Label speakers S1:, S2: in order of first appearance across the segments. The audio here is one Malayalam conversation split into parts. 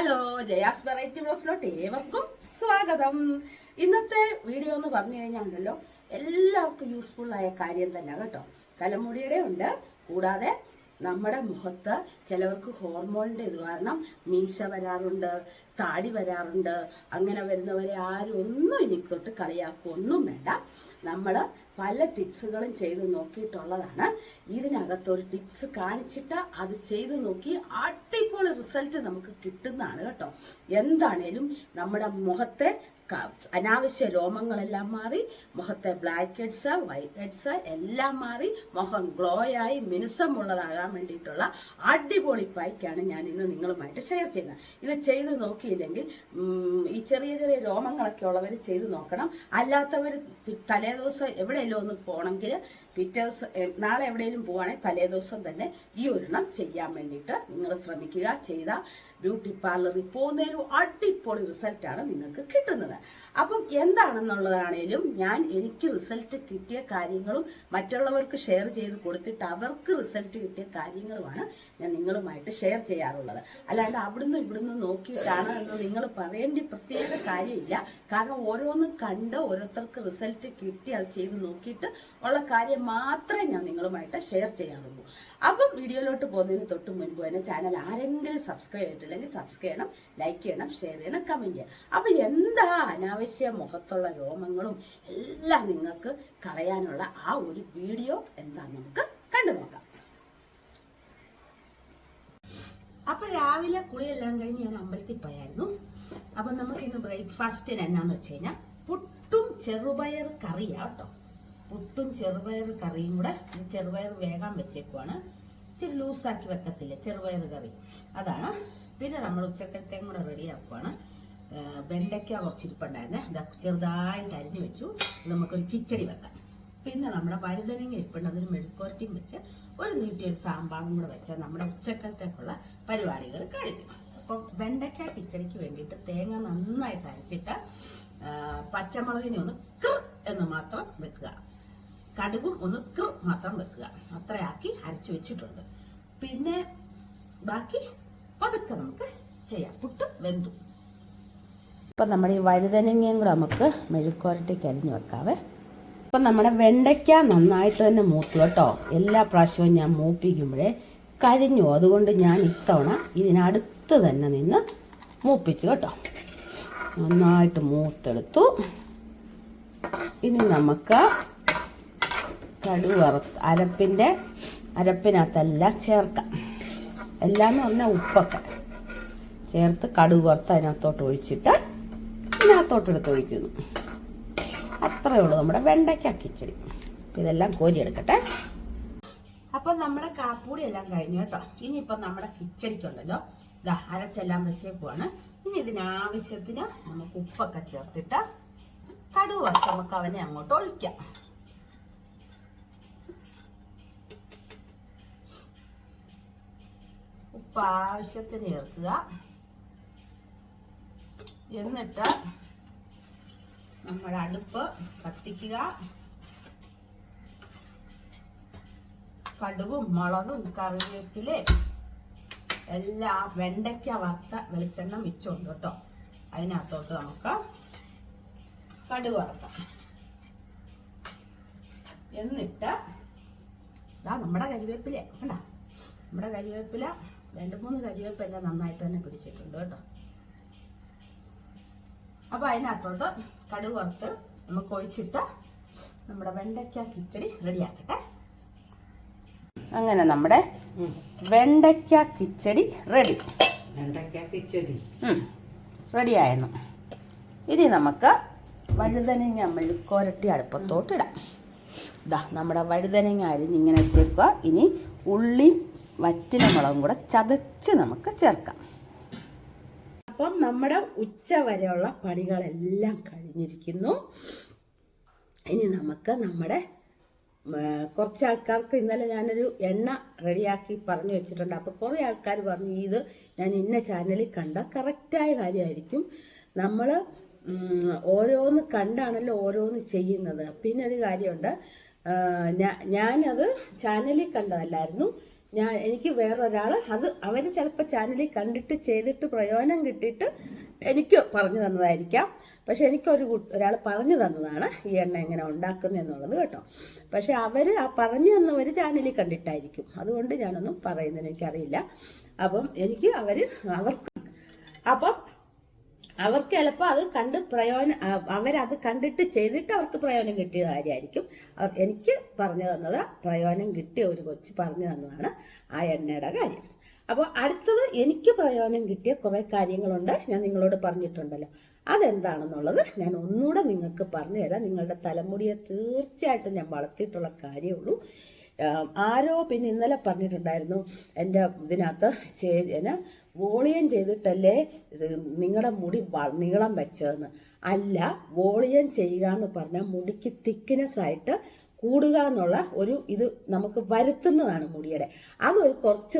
S1: ഹലോ ജയാസ് വെറൈറ്റി ബ്ലോസിലോട്ട് ഏവർക്കും സ്വാഗതം. ഇന്നത്തെ വീഡിയോ എന്ന് പറഞ്ഞു കഴിഞ്ഞാൽ ഉണ്ടല്ലോ എല്ലാവർക്കും യൂസ്ഫുൾ ആയ കാര്യം തന്നെ കേട്ടോ. തലമുടിയുടെ ഉണ്ട് കൂടാതെ നമ്മുടെ മുഖത്ത് ചിലവർക്ക് ഹോർമോണിന്റെ ഇത് കാരണം മീശ വരാറുണ്ട് താടി വരാറുണ്ട് അങ്ങനെ വരുന്നവരെ ആരും ഒന്നും ഇനി തൊട്ട് കളിയാക്കൊന്നും വേണ്ട. നമ്മൾ പല ടിപ്സുകളും ചെയ്ത് നോക്കിയിട്ടുള്ളതാണ്. ഇതിനകത്തൊരു ടിപ്സ് കാണിച്ചിട്ട് അത് ചെയ്ത് നോക്കി അടിപൊളി റിസൾട്ട് നമുക്ക് കിട്ടുന്നതാണ് കേട്ടോ. എന്താണേലും നമ്മുടെ മുഖത്തെ അനാവശ്യ രോമങ്ങളെല്ലാം മാറി മുഖത്തെ ബ്ലാക്ക് ഹെഡ്സ് വൈറ്റ് ഹെഡ്സ് എല്ലാം മാറി മുഖം ഗ്ലോ ആയി മിനുസമുള്ളതാകാൻ വേണ്ടിയിട്ടുള്ള അടിപൊളി പായ്ക്കാണ് ഞാൻ ഇന്ന് നിങ്ങളുമായിട്ട് ഷെയർ ചെയ്യുന്നത്. ഇത് ചെയ്ത് നോക്കിയില്ലെങ്കിൽ ഈ ചെറിയ ചെറിയ രോമങ്ങളൊക്കെ ഉള്ളവർ ചെയ്ത് നോക്കണം. അല്ലാത്തവർ തലേ ദിവസം എവിടെയെങ്കിലും ഒന്ന് പോകണമെങ്കിൽ പിറ്റേ ദിവസം നാളെ എവിടെയെങ്കിലും പോവുകയാണെങ്കിൽ തലേ ദിവസം തന്നെ ഈ ഒരെണ്ണം ചെയ്യാൻ വേണ്ടിയിട്ട് നിങ്ങൾ ശ്രമിക്കുക. ചെയ്ത ബ്യൂട്ടി പാർലറിൽ പോകുന്നതിനും അടിപൊളി റിസൾട്ടാണ് നിങ്ങൾക്ക് കിട്ടുന്നത്. അപ്പം എന്താണെന്നുള്ളതാണേലും ഞാൻ എനിക്ക് റിസൾട്ട് കിട്ടിയ കാര്യങ്ങളും മറ്റുള്ളവർക്ക് ഷെയർ ചെയ്ത് കൊടുത്തിട്ട് അവർക്ക് റിസൾട്ട് കിട്ടിയ കാര്യങ്ങളുമാണ് ഞാൻ നിങ്ങളുമായിട്ട് ഷെയർ ചെയ്യാറുള്ളത്. അല്ലാണ്ട് അവിടുന്ന് ഇവിടുന്ന് നോക്കിയിട്ടാണ് എന്ന് നിങ്ങൾ പറയേണ്ട പ്രത്യേക കാര്യമില്ല. കാരണം ഓരോന്നും കണ്ട് ഓരോരുത്തർക്ക് റിസൾട്ട് കിട്ടി അത് ചെയ്ത് നോക്കിയിട്ട് ഉള്ള കാര്യം മാത്രമേ ഞാൻ നിങ്ങളുമായിട്ട് ഷെയർ ചെയ്യാറുള്ളൂ. അപ്പം വീഡിയോയിലോട്ട് പോകുന്നതിന് തൊട്ട് മുൻപ് തന്നെ ചാനൽ ആരെങ്കിലും സബ്സ്ക്രൈബ് ചെയ്തിട്ടില്ലെങ്കിൽ സബ്സ്ക്രൈബ് ചെയ്യണം ലൈക്ക് ചെയ്യണം ഷെയർ ചെയ്യണം കമന്റ് ചെയ്യണം. അപ്പം എന്താ അനാവശ്യ മുഖത്തുള്ള രോമങ്ങളും എല്ലാം നിങ്ങൾക്ക് കളയാനുള്ള ആ ഒരു വീഡിയോ എന്താ നമുക്ക് കണ്ടു നോക്കാം. അപ്പൊ രാവിലെ കുളിയെല്ലാം കഴിഞ്ഞ് ഞാൻ അമ്പലത്തിൽ പോയായിരുന്നു. അപ്പൊ നമുക്ക് ഇന്ന് ബ്രേക്ക്ഫാസ്റ്റിന് എന്നാന്ന് വെച്ച് കഴിഞ്ഞാൽ പുട്ടും ചെറുപയർ കറിയാ കേട്ടോ. പുട്ടും ചെറുപയർ കറിയും കൂടെ ചെറുപയർ വേഗം വെച്ചേക്കുവാണ്. ഇച്ചിരി ലൂസാക്കി വെക്കത്തില്ല ചെറുപയർ കറി. അതാണ് പിന്നെ നമ്മൾ ഉച്ചക്കലത്തേയും കൂടെ റെഡിയാക്കുവാണ് വെണ്ടയ്ക്ക കുറച്ച് ഇരിപ്പുണ്ടായിരുന്നേ. ഇതാ ചെറുതായിട്ട് അരിഞ്ഞു വെച്ചു. നമുക്കൊരു കിച്ചടി വെക്കാം. പിന്നെ നമ്മുടെ വഴുതനങ്ങ ഇരിപ്പുണ്ട്. അതിന് മെഴുക്കോരട്ടിയും വെച്ച് ഒരു നീട്ടിയൊരു സാമ്പാറും കൂടെ വെച്ചാൽ നമ്മുടെ ഉച്ചക്കലത്തേക്കുള്ള പരിപാടികൾ കഴിക്കും. അപ്പോൾ വെണ്ടയ്ക്ക കിച്ചടിക്ക് വേണ്ടിയിട്ട് തേങ്ങ നന്നായിട്ട് അരച്ചിട്ട് പച്ചമുളകിനെ ഒന്ന് കൃ എന്ന് മാത്രം വെക്കുക. കടുകും ഒന്ന് കൃ മാത്രം വെക്കുക. അത്രയാക്കി അരച്ച് വെച്ചിട്ടുണ്ട്. പിന്നെ ബാക്കി പതുക്കെ നമുക്ക് ചെയ്യാം. പുട്ട് വെന്തു. ഇപ്പം നമ്മുടെ ഈ വഴുതനങ്ങയും കൂടെ നമുക്ക് മെഴുക്കുരട്ടിക്ക് അരിഞ്ഞു വെക്കാവേ. അപ്പം നമ്മുടെ വെണ്ടയ്ക്ക നന്നായിട്ട് തന്നെ മൂത്തു കേട്ടോ. എല്ലാ പ്രാവശ്യവും ഞാൻ മൂപ്പിക്കുമ്പോഴേ കരിഞ്ഞു അതുകൊണ്ട് ഞാൻ ഇത്തവണ ഇതിനടുത്ത് തന്നെ നിന്ന് മൂപ്പിച്ചു കേട്ടോ. നന്നായിട്ട് മൂത്തെടുത്തു. ഇനി നമുക്ക് കടുക് വറുത്ത് അരപ്പിന്റെ അരപ്പിനകത്തെല്ലാം ചേർക്കാം. എല്ലാം എന്ന് പറഞ്ഞാൽ ഉപ്പൊക്കെ. ചേർത്ത് കടുക് വറുത്ത് അതിനകത്തോട്ട് ഒഴിച്ചിട്ട് ഇതിനകത്തോട്ട് എടുത്ത് ഒഴിക്കുന്നു. അത്രയേ ഉള്ളൂ നമ്മുടെ വെണ്ടയ്ക്ക കിച്ചടി. ഇതെല്ലാം ഇതെല്ലാം കോരിയെടുക്കട്ടെ. അപ്പം നമ്മുടെ കാപ്പൂടി എല്ലാം കഴിഞ്ഞു കേട്ടോ. ഇനിയിപ്പം നമ്മുടെ കിച്ചടിക്കുണ്ടല്ലോ. ഇതാ അരച്ചെല്ലാം വെച്ചേക്കുവാണ്. ഇനി ഇതിനാവശ്യത്തിന് നമുക്ക് ഉപ്പൊക്കെ ചേർത്തിട്ട് കടുവ നമുക്ക് അവനെ അങ്ങോട്ട് ഒഴിക്കാം. ഉപ്പ് ആവശ്യത്തിന് ചേർക്കുക എന്നിട്ട് നമ്മൾ അടുപ്പ് കത്തിക്കുക. കടുകും മുളകും കറിവേപ്പിലെ എല്ലാ വെണ്ടയ്ക്ക വറുത്ത വെളിച്ചെണ്ണ മിച്ചമുണ്ട് കേട്ടോ. അതിനകത്തോട്ട് നമുക്ക് കടുക് വറുക്കാം. എന്നിട്ട് നമ്മുടെ കരിവേപ്പില കണ്ട? നമ്മുടെ കരിവേപ്പില രണ്ട് മൂന്ന് കരിവേപ്പില നന്നായിട്ട് തന്നെ പിടിച്ചിട്ടുണ്ട് കേട്ടോ. അപ്പൊ അതിനകത്തോട്ട് കടുക് വറുത്ത് നമുക്ക് ഒഴിച്ചിട്ട് നമ്മുടെ വെണ്ടയ്ക്ക കിച്ചടി റെഡിയാക്കട്ടെ. അങ്ങനെ നമ്മുടെ വെണ്ടയ്ക്ക കിച്ചടി റെഡി.
S2: വെണ്ടയ്ക്ക കിച്ചടി.
S1: റെഡിയായിരുന്നു ഇനി നമുക്ക് വഴുതനങ്ങ മെഴുക്കോരട്ടി അടുപ്പത്തോട്ടിടാം ഇതാ നമ്മുടെ വഴുതനങ്ങ അരിഞ്ഞിങ്ങനെ വെച്ചേക്കുക ഇനി ഉള്ളിയും വറ്റിന മുളകും കൂടെ ചതച്ച് നമുക്ക് ചേർക്കാം. അപ്പം നമ്മുടെ ഉച്ച വരെയുള്ള പണികളെല്ലാം കഴിഞ്ഞിരിക്കുന്നു. ഇനി നമുക്ക് നമ്മുടെ കുറച്ച് ആൾക്കാർക്ക് ഇന്നലെ ഞാനൊരു എണ്ണ റെഡിയാക്കി പറഞ്ഞു വെച്ചിട്ടുണ്ട്. അപ്പോൾ കുറേ ആൾക്കാർ പറഞ്ഞു ഇത് ഞാൻ ഇന്ന ചാനലിൽ കണ്ട കറക്റ്റായ കാര്യമായിരിക്കും. നമ്മൾ ഓരോന്ന് കണ്ടാണല്ലോ ഓരോന്ന് ചെയ്യുന്നത്. പിന്നെ ഒരു കാര്യമുണ്ട് ഞാനത് ചാനലിൽ കണ്ടതല്ലായിരുന്നു. ഞാൻ എനിക്ക് വേറൊരാൾ അത് അവർ ചിലപ്പോൾ ചാനലിൽ കണ്ടിട്ട് ചെയ്തിട്ട് പ്രയോജനം കിട്ടിയിട്ട് എനിക്ക് പറഞ്ഞു തന്നതായിരിക്കാം. പക്ഷെ എനിക്കൊരു ഒരാൾ പറഞ്ഞു തന്നതാണ് ഈ എണ്ണ എങ്ങനെ ഉണ്ടാക്കുന്നതെന്നുള്ളത് കേട്ടോ. പക്ഷെ അവർ ആ പറഞ്ഞു തന്നവർ ചാനലിൽ കണ്ടിട്ടായിരിക്കും. അതുകൊണ്ട് ഞാനൊന്നും പറയുന്നതിന് എനിക്കറിയില്ല അപ്പം എനിക്ക് അവർ അവർക്ക് അപ്പം അവർക്ക് ചിലപ്പോൾ അത് കണ്ട് പ്രയോജനം അവരത് കണ്ടിട്ട് ചെയ്തിട്ട് അവർക്ക് പ്രയോജനം കിട്ടിയ കാര്യമായിരിക്കും. അവർ എനിക്ക് പറഞ്ഞു തന്നത് പ്രയോജനം കിട്ടിയ ഒരു കൊച്ചു പറഞ്ഞു തന്നതാണ് ആ എണ്ണയുടെ കാര്യം. അപ്പോൾ അടുത്തത് എനിക്ക് പ്രയോജനം കിട്ടിയ കുറേ കാര്യങ്ങളുണ്ട് ഞാൻ നിങ്ങളോട് പറഞ്ഞിട്ടുണ്ടല്ലോ. അതെന്താണെന്നുള്ളത് ഞാൻ ഒന്നുകൂടെ നിങ്ങൾക്ക് പറഞ്ഞു തരാം. നിങ്ങളുടെ തലമുടിയെ തീർച്ചയായിട്ടും ഞാൻ വളർത്തിയിട്ടുള്ള കാര്യമുള്ളൂ ആരോ പിന്നെ ഇന്നലെ പറഞ്ഞിട്ടുണ്ടായിരുന്നു എന്റെ ഇതിനകത്ത് ചേന വോളിയം ചെയ്തിട്ടല്ലേ നിങ്ങളുടെ മുടി നീളം വെച്ചതെന്ന്. അല്ല വോളിയം ചെയ്യുക എന്ന് പറഞ്ഞാൽ മുടിക്ക് തിക്നെസ് ആയിട്ട് കൂടുക എന്നുള്ള ഒരു ഇത് നമുക്ക് വരുത്തുന്നതാണ് മുടിയുടെ. അതൊരു കുറച്ച്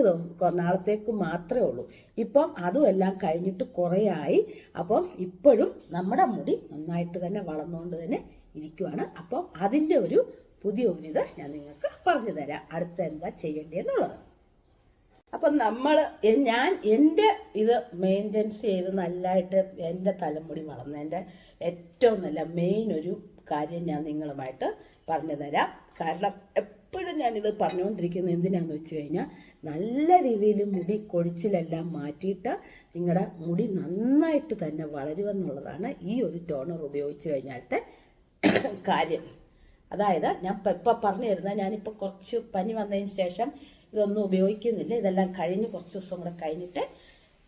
S1: നാളത്തേക്ക് മാത്രമേ ഉള്ളൂ. ഇപ്പം അതും എല്ലാം കഴിഞ്ഞിട്ട് കുറേ ആയി. അപ്പം ഇപ്പോഴും നമ്മുടെ മുടി നന്നായിട്ട് തന്നെ വളർന്നുകൊണ്ട് തന്നെ ഇരിക്കുവാണ്. അപ്പം അതിന്റെ ഒരു പുതിയ ഒരു ഇത് ഞാൻ നിങ്ങൾക്ക് പറഞ്ഞു തരാം. അടുത്ത എന്താ ചെയ്യേണ്ടതെന്നുള്ളത്. അപ്പം നമ്മൾ ഞാൻ എന്റെ ഇത് മെയിന്റെനൻസ് ചെയ്ത് നല്ലതായിട്ട് എന്റെ തലമുടി വളർന്നതിന്റെ ഏറ്റവും നല്ല മെയിൻ ഒരു കാര്യം ഞാൻ നിങ്ങളുമായിട്ട് പറഞ്ഞു തരാം. കാരണം എപ്പോഴും ഞാനിത് പറഞ്ഞുകൊണ്ടിരിക്കുന്നത് എന്തിനാന്ന് വെച്ച് കഴിഞ്ഞാൽ നല്ല രീതിയിൽ മുടി കൊഴിച്ചിലെല്ലാം മാറ്റിയിട്ട് നിങ്ങളുടെ മുടി നന്നായിട്ട് തന്നെ വളരുമെന്നുള്ളതാണ് ഈ ഒരു ടോണർ ഉപയോഗിച്ച് കഴിഞ്ഞാലത്തെ കാര്യം. അതായത് ഞാൻ ഇപ്പം ഇപ്പം പറഞ്ഞു തരുന്ന ഞാനിപ്പോൾ കുറച്ച് പനി വന്നതിന് ശേഷം ഇതൊന്നും ഉപയോഗിക്കുന്നില്ല. ഇതെല്ലാം കഴിഞ്ഞ് കുറച്ച് ദിവസം കൂടെ കഴിഞ്ഞിട്ട്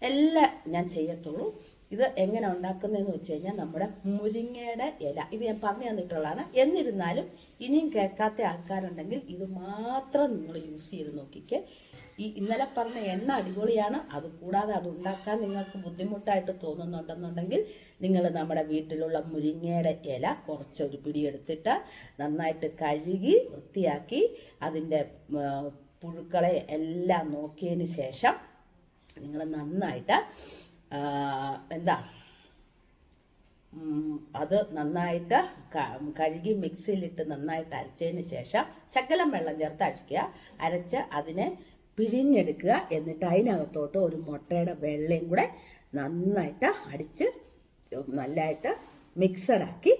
S1: എല്ലാം ഞാൻ ചെയ്യത്തുള്ളൂ. ഇത് എങ്ങനെ ഉണ്ടാക്കുന്നതെന്ന് വെച്ച് കഴിഞ്ഞാൽ നമ്മുടെ മുരിങ്ങയുടെ ഇല. ഇത് ഞാൻ പറഞ്ഞു തന്നിട്ടുള്ളതാണ്. എന്നിരുന്നാലും ഇനിയും കേൾക്കാത്ത ആൾക്കാരുണ്ടെങ്കിൽ ഇത് മാത്രം നിങ്ങൾ യൂസ് ചെയ്ത് നോക്കിക്കേ. ഈ ഇന്നലെ പറഞ്ഞ എണ്ണ അടിപൊളിയാണ്. അത് കൂടാതെ അത് ഉണ്ടാക്കാൻ നിങ്ങൾക്ക് ബുദ്ധിമുട്ടായിട്ട് തോന്നുന്നുണ്ടെന്നുണ്ടെങ്കിൽ നിങ്ങൾ നമ്മുടെ വീട്ടിലുള്ള മുരിങ്ങയുടെ ഇല കുറച്ചൊരു പിടിയെടുത്തിട്ട് നന്നായിട്ട് കഴുകി വൃത്തിയാക്കി അതിന്റെ പുഴുക്കളെ എല്ലാം നോക്കിയതിന് ശേഷം നിങ്ങൾ നന്നായിട്ട് എന്താ അത് നന്നായിട്ട് കഴുകി മിക്സിയിലിട്ട് നന്നായിട്ട് അരച്ചതിന് ശേഷം ശകലം വെള്ളം ചേർത്ത് അരയ്ക്കുക. അരച്ച് അതിനെ പിഴിഞ്ഞെടുക്കുക. എന്നിട്ട് അതിനകത്തോട്ട് ഒരു മുട്ടയുടെ വെള്ളയും കൂടെ നന്നായിട്ട് അടിച്ച് നല്ലതായിട്ട് മിക്സഡാക്കി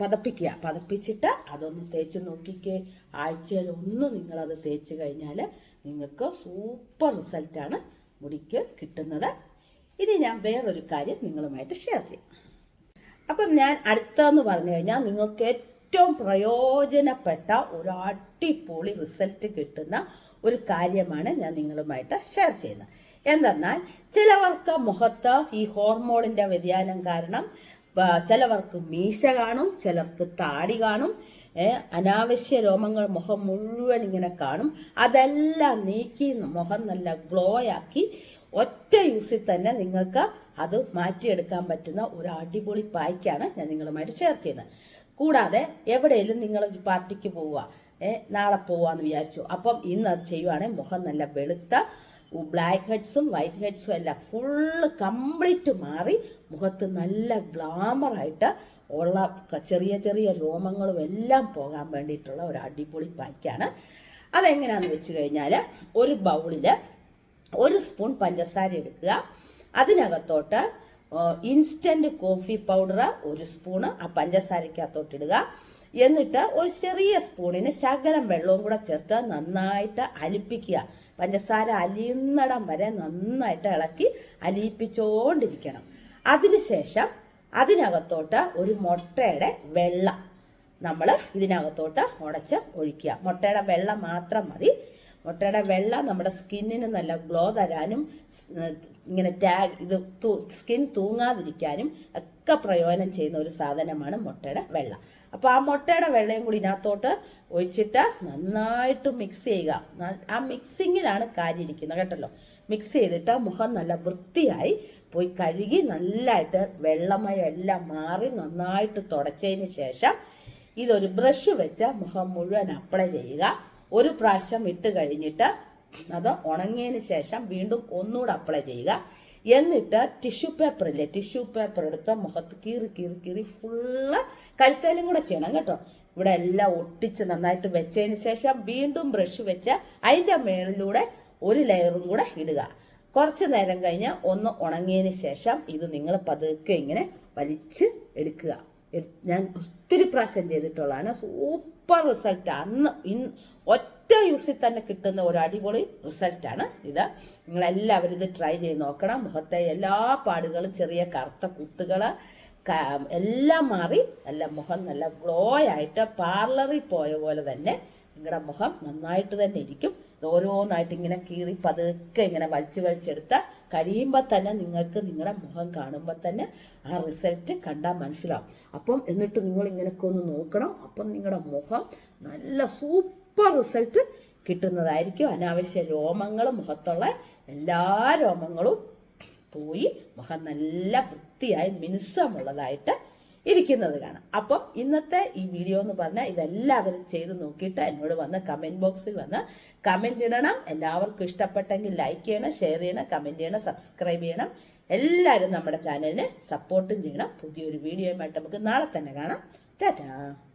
S1: പതപ്പിക്കുക. പതപ്പിച്ചിട്ട് അതൊന്ന് തേച്ച് നോക്കിക്കേ. ആഴ്ചയിൽ ഒന്ന് നിങ്ങളത് തേച്ച് കഴിഞ്ഞാൽ നിങ്ങൾക്ക് സൂപ്പർ റിസൾട്ടാണ് മുടിക്ക് കിട്ടുന്നത്. ഇനി ഞാൻ വേറൊരു കാര്യം നിങ്ങളുമായിട്ട് ഷെയർ ചെയ്യാം. അപ്പം ഞാൻ അടുത്തതെന്ന് പറഞ്ഞു കഴിഞ്ഞാൽ നിങ്ങൾക്ക് ഏറ്റവും പ്രയോജനപ്പെട്ട ഒരു അടിപൊളി റിസൾട്ട് കിട്ടുന്ന ഒരു കാര്യമാണ് ഞാൻ നിങ്ങളുമായിട്ട് ഷെയർ ചെയ്യുന്നത്. എന്തെന്നാൽ ചിലവർക്ക് മുഖത്ത് ഈ ഹോർമോണിന്റെ വ്യതിയാനം കാരണം ചിലവർക്ക് മീശ കാണും ചിലർക്ക് താടി കാണും. അനാവശ്യ രോമങ്ങൾ മുഖം മുഴുവൻ ഇങ്ങനെ കാണും. അതെല്ലാം നീക്കി മുഖം നല്ല ഗ്ലോ ആക്കി ഒറ്റ യൂസിൽ തന്നെ നിങ്ങൾക്ക് അത് മാറ്റിയെടുക്കാൻ പറ്റുന്ന ഒരു അടിപൊളി പായ്ക്കാണ് ഞാൻ നിങ്ങളുമായിട്ട് ഷെയർ ചെയ്യുന്നത്. കൂടാതെ എവിടെയെങ്കിലും നിങ്ങൾ ഒരു പാർട്ടിക്ക് പോവുക നാളെ പോവാന്ന് വിചാരിച്ചു. അപ്പം ഇന്ന് അത് ചെയ്യുവാണെങ്കിൽ മുഖം നല്ല വെളുത്ത ബ്ലാക്ക് ഹെഡ്സും വൈറ്റ് ഹെഡ്സും എല്ലാം ഫുള്ള് കംപ്ലീറ്റ് മാറി മുഖത്ത് നല്ല ഗ്ലാമറായിട്ട് ഉള്ള ചെറിയ ചെറിയ രോമങ്ങളും എല്ലാം പോകാൻ വേണ്ടിയിട്ടുള്ള ഒരു അടിപൊളി പായ്ക്കാണ് അതെങ്ങനെയാണെന്ന് വെച്ച് കഴിഞ്ഞാൽ ഒരു ബൗളിൽ ഒരു സ്പൂൺ പഞ്ചസാര എടുക്കുക. അതിനകത്തോട്ട് ഇൻസ്റ്റന്റ് കോഫി പൗഡർ ഒരു സ്പൂണ് ആ പഞ്ചസാരക്കകത്തോട്ടിടുക എന്നിട്ട് ഒരു ചെറിയ സ്പൂണിന് ശകലം വെള്ളവും കൂടെ ചേർത്ത് നന്നായിട്ട് അലിപ്പിക്കുക. പഞ്ചസാര അലിയുന്നിടം വരെ നന്നായിട്ട് ഇളക്കി അലിയിപ്പിച്ചുകൊണ്ടിരിക്കണം അതിനുശേഷം അതിനകത്തോട്ട് ഒരു മുട്ടയുടെ വെള്ളം നമ്മൾ ഇതിനകത്തോട്ട് ഉടച്ച് ഒഴിക്കുക. മുട്ടയുടെ വെള്ളം മാത്രം മതി. മുട്ടയുടെ വെള്ളം നമ്മുടെ സ്കിന്നിന് നല്ല ഗ്ലോ തരാനും ഇങ്ങനെ ടാഗ് ഇത് സ്കിൻ തൂങ്ങാതിരിക്കാനും ഒക്കെ പ്രയോജനം ചെയ്യുന്ന ഒരു സാധനമാണ് മുട്ടയുടെ വെള്ള. അപ്പോൾ ആ മുട്ടയുടെ വെള്ളയും കൂടി ഇതിനകത്തോട്ട് ഒഴിച്ചിട്ട് നന്നായിട്ട് മിക്സ് ചെയ്യുക. ആ മിക്സിങ്ങിലാണ് കാര്യം ഇരിക്കുന്നത് കേട്ടല്ലോ. മിക്സ് ചെയ്തിട്ട് മുഖം നല്ല വൃത്തിയായി പോയി കഴുകി നല്ലതായിട്ട് വെള്ളമയം എല്ലാം മാറി നന്നായിട്ട് തുടച്ചതിന് ശേഷം ഇതൊരു ബ്രഷ് വെച്ച് മുഖം മുഴുവൻ അപ്ലൈ ചെയ്യുക. ഒരു പ്രാവശ്യം ഇട്ട് കഴിഞ്ഞിട്ട് അത് ഉണങ്ങിയതിന് ശേഷം വീണ്ടും ഒന്നുകൂടെ അപ്ലൈ ചെയ്യുക. എന്നിട്ട് ടിഷ്യൂ പേപ്പർ ഇല്ലേ? ടിഷ്യൂ പേപ്പർ എടുത്ത് മുഖത്ത് കീറി കീറി കീറി ഫുള്ള് കഴുത്തേലും കൂടെ ചെയ്യണം കേട്ടോ. ഇവിടെ എല്ലാം ഒട്ടിച്ച് നന്നായിട്ട് വെച്ചതിന് ശേഷം വീണ്ടും ബ്രഷ് വെച്ച് അതിന്റെ മേളിലൂടെ ഒരു ലെയറും കൂടെ ഇടുക. കുറച്ച് നേരം കഴിഞ്ഞ് ഒന്ന് ഉണങ്ങിയതിന് ശേഷം ഇത് നിങ്ങൾ പതുക്കെ ഇങ്ങനെ വലിച്ച് എടുക്കുക. ഞാൻ ഒത്തിരി പ്രാവശ്യം ചെയ്തിട്ടുള്ളതാണ്. സൂപ്പർ റിസൾട്ട് അന്ന് ഇന്ന് ഒറ്റ യൂസിൽ തന്നെ കിട്ടുന്ന ഒരു അടിപൊളി റിസൾട്ടാണ് ഇത്. നിങ്ങളെല്ലാവരും ഇത് ട്രൈ ചെയ്ത് നോക്കണം. മുഖത്തെ എല്ലാ പാടുകളും ചെറിയ കറുത്ത കുത്തുകൾ എല്ലാം മാറി നല്ല മുഖം നല്ല ഗ്ലോ ആയിട്ട് പാർലറിൽ പോയ പോലെ തന്നെ നിങ്ങളുടെ മുഖം നന്നായിട്ട് തന്നെ ഇരിക്കും. ഓരോന്നായിട്ട് ഇങ്ങനെ കീറി പതുക്കെ ഇങ്ങനെ വലിച്ചു വലിച്ചെടുത്ത് കഴിയുമ്പോൾ തന്നെ നിങ്ങൾക്ക് നിങ്ങളുടെ മുഖം കാണുമ്പോൾ തന്നെ ആ റിസൾട്ട് കണ്ടാൽ മനസ്സിലാവും. അപ്പം എന്നിട്ട് നിങ്ങൾ ഇങ്ങനെയൊക്കെ ഒന്ന് നോക്കണം. അപ്പം നിങ്ങളുടെ മുഖം നല്ല സൂപ്പർ റിസൾട്ട് കിട്ടുന്നതായിരിക്കും. അനാവശ്യ രോമങ്ങൾ മുഖത്തുള്ള എല്ലാ രോമങ്ങളും പോയി മുഖം നല്ല വൃത്തിയായി മിനുസമുള്ളതായിട്ട് ഇരിക്കുന്നത് കാണാം. അപ്പം ഇന്നത്തെ ഈ വീഡിയോ എന്ന് പറഞ്ഞാൽ ഇതെല്ലാവരും ചെയ്ത് നോക്കിയിട്ട് എന്നോട് വന്ന് കമന്റ് ബോക്സിൽ വന്ന് കമന്റ് ഇടണം. എല്ലാവർക്കും ഇഷ്ടപ്പെട്ടെങ്കിൽ ലൈക്ക് ചെയ്യണം ഷെയർ ചെയ്യണം കമന്റ് ചെയ്യണം സബ്സ്ക്രൈബ് ചെയ്യണം. എല്ലാവരും നമ്മുടെ ചാനലിനെ സപ്പോർട്ടും ചെയ്യണം. പുതിയൊരു വീഡിയോയുമായിട്ട് നമുക്ക് നാളെ തന്നെ കാണാം. ടാറ്റാ.